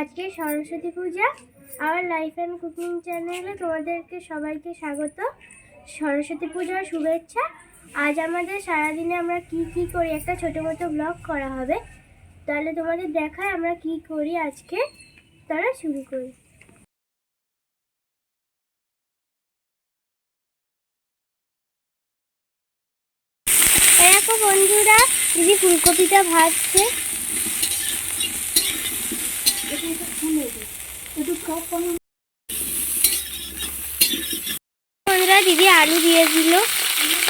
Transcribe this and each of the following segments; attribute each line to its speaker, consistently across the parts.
Speaker 1: আজকে সরস্বতী পূজা আমার life and cooking চ্যানেলে তোমাদেরকে সবাইকে স্বাগত। সরস্বতী পূজার শুভেচ্ছা। আজ আমাদের সারাদিনে আমরা কি কি করি, একটা ছোটো মতো ব্লগ করা হবে। তাহলে তোমাদের দেখায় আমরা কি করি আজকে। তারা শুরু করি। বন্ধুরা দিদি ফুলকপিটা ভাজছে। বন্ধুরা, দিদি আলু দিয়ে দিল।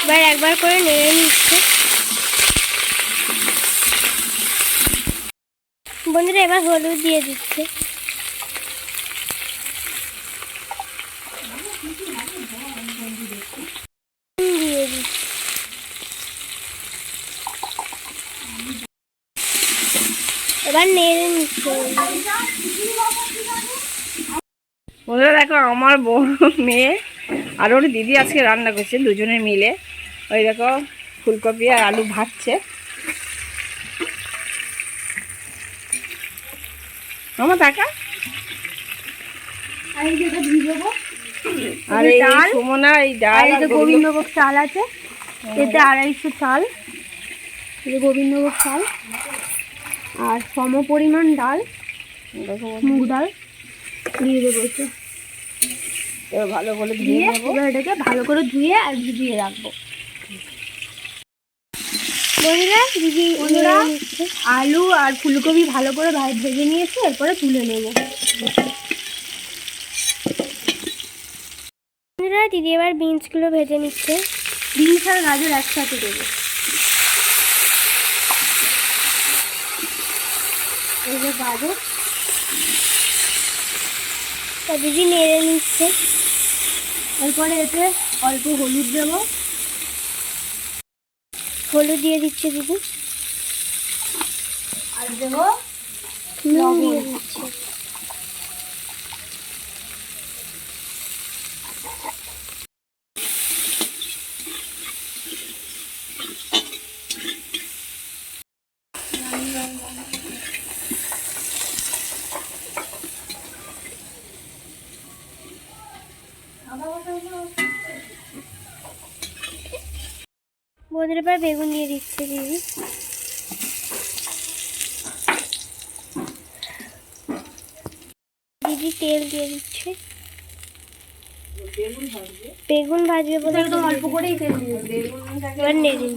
Speaker 1: এবার একবার করে নেড়ে নিচ্ছে। বন্ধুরা, এবার হলুদ দিয়ে দিচ্ছে নুন দিয়ে দিচ্ছে এবার নেড়ে নিচ্ছে।
Speaker 2: বন্ধুরা দেখো আমার বড় মেয়ে আর ওর দিদি আজকে রান্না করছে দুজনে মিলে। ওই দেখো ফুলকপি আর আলু ভাজছে। আমার টাকা?
Speaker 1: আর এই
Speaker 2: সুমনা এই ডাল
Speaker 1: গোবিন্দভোগ চাল আছে এতে আড়াইশো চাল। এই গোবিন্দভোগ চাল। আর সম পরিমাণ ডাল মুগ ডাল দিয়ে দেবো একটু।
Speaker 2: ভালো করে ধুয়ে
Speaker 1: এবার এটাকে ভালো করে ধুয়ে আর ভিজিয়ে রাখব। আলু আর ফুলকপি ভালো করে ভেজে নিয়েছি এরপরে তুলে নেব। দিদি এবার বিনসগুলো ভেজে নিচ্ছে। বিনস আর গাজর একসাথে দেবো। যে গাজর তা দিদি নেড়ে নিচ্ছে। এরপরে এতে অল্প হলুদ দেব। হলুদ দিয়ে দিচ্ছে দিদি। আর দেবো নুন দিয়ে দিচ্ছে। বন্ধুরা এবার বেগুন দিয়ে দিচ্ছে দিদি। দিদি তেল দিয়ে দিচ্ছে। বেগুন ভাজবে বলে একদম অল্প করেই তেল এবার নেড়ে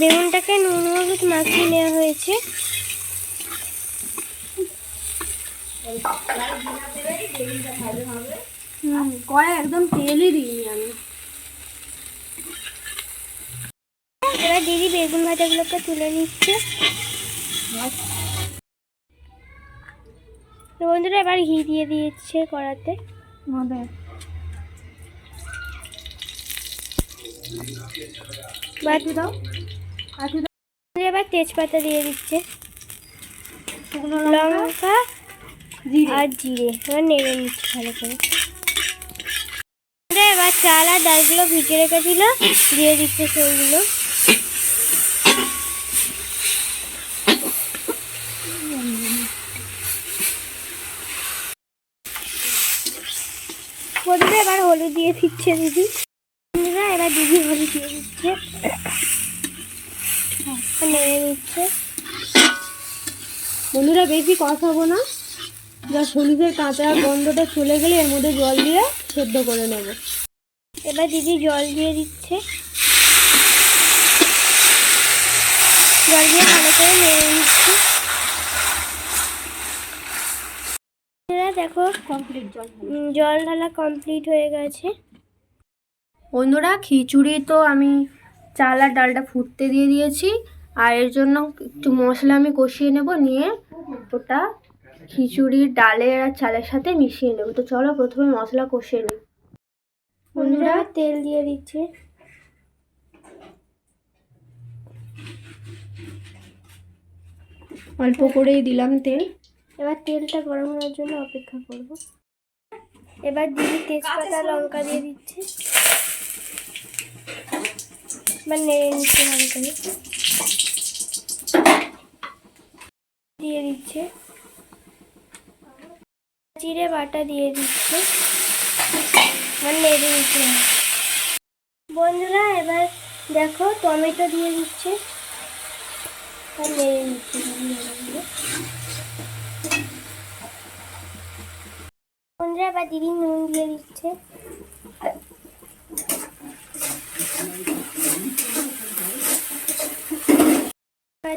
Speaker 1: বেগুনটাকে নুন হলুদ মাখিয়ে নেওয়া হয়েছে। কড়াই একদম তেলই দিইনি আমি। এবার দিদি বেগুন ভাজাগুলোকে তুলে নিচ্ছে। বন্ধুরা এবার ঘি দিয়ে দিয়েছে কড়াতে। দাও। এবার তেজপাতা দিয়ে দিচ্ছে। লঙ্কা আর জিরে। এবার নেড়ে নিচ্ছে ভালো করে। এবার চাল আর ডালগুলো ভিজে রেখেছিল দিয়ে দিচ্ছে সেইগুলো বন্ধুরা এবার হলুদ দিয়ে দিচ্ছে দিদি। বন্ধুরা, এবার দিদি হলুদ দিয়ে দিচ্ছে।
Speaker 3: বন্ধুরা, বেশি কষাবো না। যা হলুদের কাঁচা গন্ধটা চলে গেলে এর মধ্যে জল দিয়ে সেদ্ধ করে নেব।
Speaker 1: এবার দিদি জল দিয়ে দিচ্ছে। জল দিয়ে ভালো করে নেড়ে নিচ্ছে বন্ধুরা দেখো
Speaker 3: কমপ্লিট জল
Speaker 1: জল ঢালা কমপ্লিট হয়ে গেছে।
Speaker 3: বন্ধুরা খিচুড়ি তো আমি চাল আর ডালটা ফুটতে দিয়ে দিয়েছি। আর এর জন্য একটু মশলা আমি কষিয়ে নেব নিয়ে ওটা খিচুড়ির ডালের আর চালের সাথে মিশিয়ে নেব। তো চলো প্রথমে মশলা কষিয়ে নিই।
Speaker 1: বন্ধুরা তেল দিয়ে দিচ্ছে।
Speaker 3: অল্প করেই দিলাম তেল।
Speaker 1: এবার তেলটা গরম হওয়ার জন্য অপেক্ষা করব। এবার দিদি তেজপাতা লঙ্কা দিয়ে দিচ্ছে। এবার নেড়ে নিচ্ছে ভালো করে। দিয়ে দিচ্ছে। জিরে বাটা দিয়ে দিচ্ছে। আর নেড়ে দিচ্ছে বন্ধুরা এবার দেখো টমেটো দিয়ে দিচ্ছে। আর নেড়ে দিচ্ছে বন্ধুরা এবার দিদি নুন দিয়ে দিচ্ছে।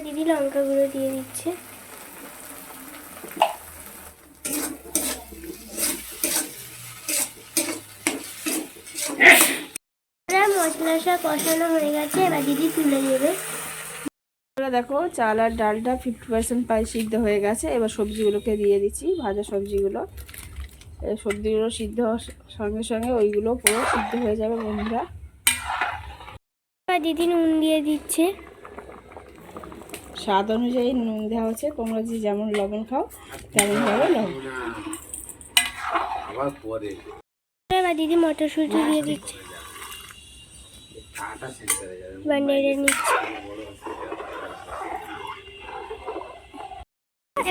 Speaker 1: দিদি লঙ্কা গুঁড়ো দিয়ে দিচ্ছে। এবার মশলা কষানো হয়ে গেছে, এবার দিদি তুলে
Speaker 2: দেখো, চাল আর ডালটা ফিফটি পার্সেন্ট প্রায় সিদ্ধ হয়ে গেছে। এবার সবজিগুলোকে দিয়ে দিচ্ছি, ভাজা সবজিগুলো। সবজিগুলো সিদ্ধ হওয়ার সঙ্গে সঙ্গে ওইগুলো পুরো সিদ্ধ হয়ে যাবে বন্ধুরা।
Speaker 1: এবার দিদি নুন দিয়ে দিচ্ছে।
Speaker 2: স্বাদ অনুযায়ী নুন দেওয়া হচ্ছে। তোমরা যে যেমন লবণ খাও তেমনভাবে লবণ।
Speaker 4: আবার পরে।
Speaker 1: এবার দিদি মটরশুঁটি দিয়ে দিচ্ছে।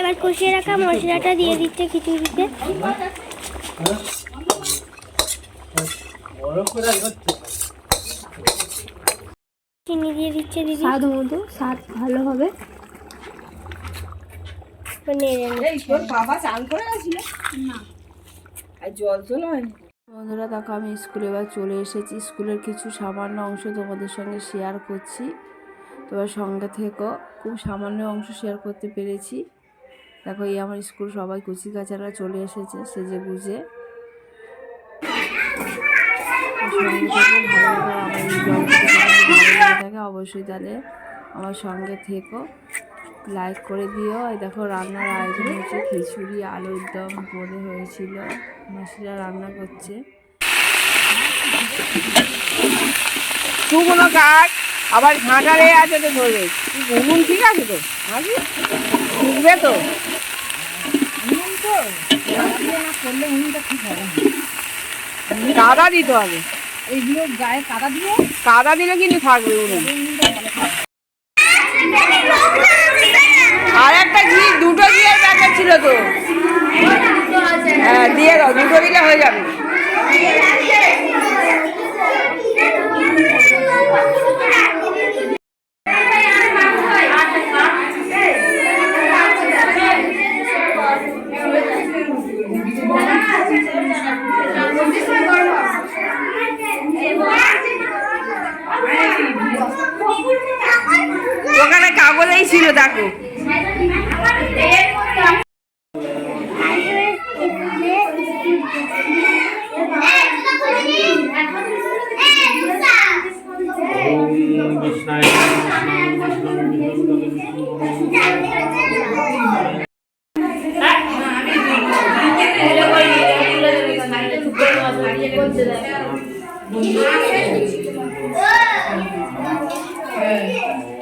Speaker 1: এবার কষিয়ে রাখা মশলাটা দিয়ে দিচ্ছে খিচুড়িতে। চিনি দিয়ে দিচ্ছে দিদি।
Speaker 3: স্বাদ মতো স্বাদ ভালো হবে।
Speaker 2: বাবা চান করে গেছিল আর জল তো নয়। বন্ধুরা দেখো আমি স্কুলে এবার চলে এসেছি। স্কুলের কিছু সামান্য অংশ তোমাদের সঙ্গে শেয়ার করছি। তোমার সঙ্গে থেকেও খুব সামান্য অংশ শেয়ার করতে পেরেছি। দেখো, এই আমার স্কুল সবাই কুচি কাচারা চলে এসেছে, সেজে গুজে। থাকে অবশ্যই তাহলে আমার সঙ্গে থেকো লাইক করে দিও। এই দেখো, রান্নার আয়োজন হচ্ছে খিচুড়ি, আলুর দম, বলে হয়েছিল। মাসিরা রান্না করছে। কাঠ আবার লেগে আছে তো ধরে উনুন ঠিক আছে তো? শুকবে তো? কাদা দিতে হবে। এইগুলো গায়ে কাদা দিলে কাদা দিলে কিন্তু থাকবে আর একটা ঘি, দুটো ঘিয়ের প্যাকেট ছিল তো। হ্যাঁ দিয়ে দাও, দুটো দিলে হয়ে যাবে।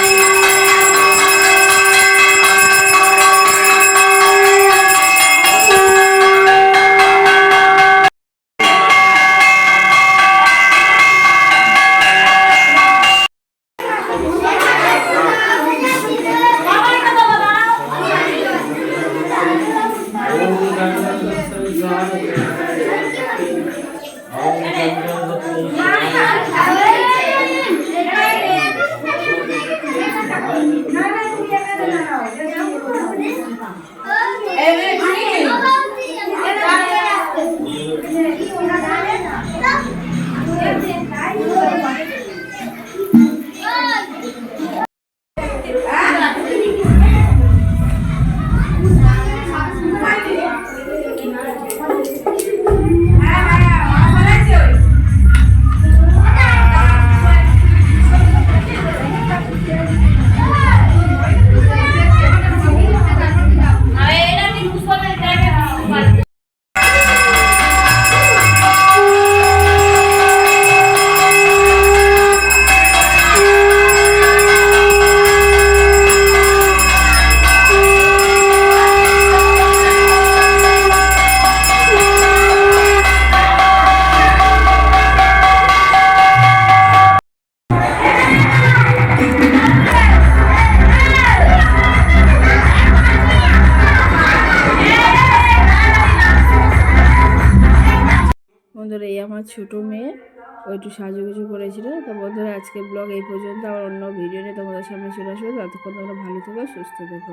Speaker 4: Thank
Speaker 2: you. Yeah. আমার ছোট মেয়ে, ও একটু সাজুগুজু করেছিল। তো বন্ধুরা আজকে ব্লগ এই পর্যন্ত। আবার অন্য ভিডিও নিয়ে তোমাদের সামনে চলে আসবে। ততক্ষণ তোমরা ভালো থেকো, সুস্থ থেকো।